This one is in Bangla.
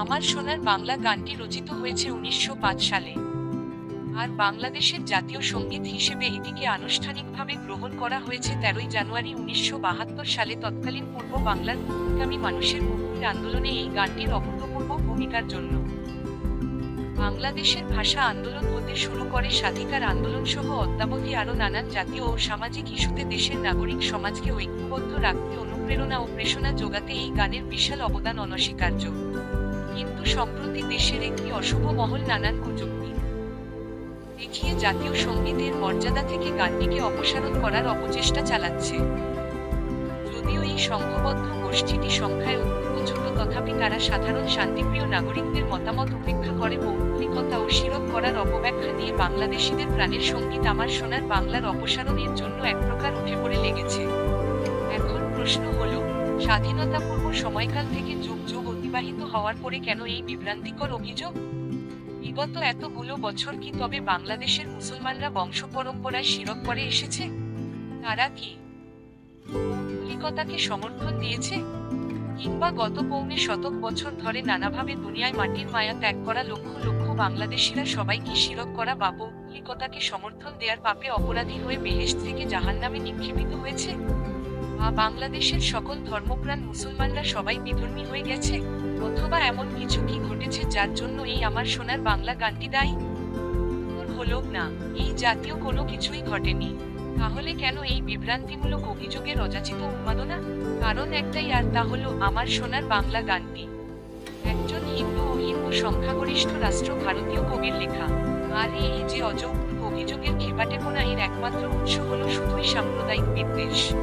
আমার সোনার বাংলা গানটি রচিত হয়েছে উনিশশো পাঁচ সালে। আর বাংলাদেশের জাতীয় সংগীত হিসেবে এটিকে আনুষ্ঠানিকভাবে গ্রহণ করা হয়েছে তেরোই জানুয়ারি উনিশশো বাহাত্তর সালে। তৎকালীন পূর্ব বাংলার মুক্তিকামী মানুষের মুক্তির আন্দোলনে এই গানটির অভূতপূর্ব ভূমিকার জন্য। বাংলাদেশের ভাষা আন্দোলন হতে শুরু করে স্বাধিকার আন্দোলন সহ অদ্যাবধি আরও নানান জাতীয় ও সামাজিক ইস্যুতে দেশের নাগরিক সমাজকে ঐক্যবদ্ধ রাখতে অনুপ্রেরণা ও প্রেরণা যোগাতে এই গানের বিশাল অবদান অনস্বীকার্য। কিন্তু সম্প্রতি দেশের একটি অশুভ মহল নানান কুযুক্তি দেখিয়ে জাতীয় সঙ্গীতের মর্যাদা থেকে গানটিকে অপসারণ করার অপচেষ্টা চালাচ্ছে। যদিও এই সংঘবদ্ধ গোষ্ঠীটি সংখ্যায় অত্যন্ত তথাপি তারা সাধারণ শান্তিপ্রিয় নাগরিকদের মতামত উপেক্ষা করে মৌলিকতা ও শিরক করার অপব্যাখ্যা দিয়ে বাংলাদেশিদের প্রাণের সংগীত আমার সোনার বাংলার অপসারণের জন্য এক প্রকার উঠে পড়ে লেগেছে। স্বাধীনতাপূর্ব সময়কাল থেকে যুগ যুগ অতিবাহিত হওয়ার পরে কেন এই বিভ্রান্তিকর অভিযোগ? বিগত এতগুলো বছর কি তবে বাংলাদেশের মুসলমানরা বংশ পরম্পরায় শিরক করে এসেছে? তারা কি মৌলিকতাকে সমর্থন দিয়েছে? কিংবা গত পৌনে শতক বছর ধরে নানাভাবে দুনিয়ায় মাটির মায়া ত্যাগ করা লক্ষ লক্ষ বাংলাদেশিরা সবাই কি শিরক করা বা মৌলিকতাকে সমর্থন দেওয়ার পাপে অপরাধী হয়ে বেহেশ থেকে জাহান্নামে নিক্ষেপিত হয়েছে? বাংলাদেশের সকল ধর্মপ্রাণ মুসলমানরা সবাই বিধর্মী হয়ে গেছে? অথবা এমন কিছু কি ঘটেছে যার জন্য এই আমার সোনার বাংলা গানটি দায়ী? হলো না, এই জাতীয় কোনো কিছুই ঘটেনি। তাহলে কেন এই বিভ্রান্তিমূলক অভিযোগের অযাচিত উন্মাদনা? কারণ একটাই আর তা হলো আমার সোনার বাংলা গানটি। একজন হিন্দু ও হিন্দু সংখ্যাগরিষ্ঠ রাষ্ট্র ভারতীয় কবির লেখা। আর এই যে অযৌক্তিক অভিযোগের খেপাটেপনা এর একমাত্র উৎস হলো শুধুই সাম্প্রদায়িক বিদ্বেষ।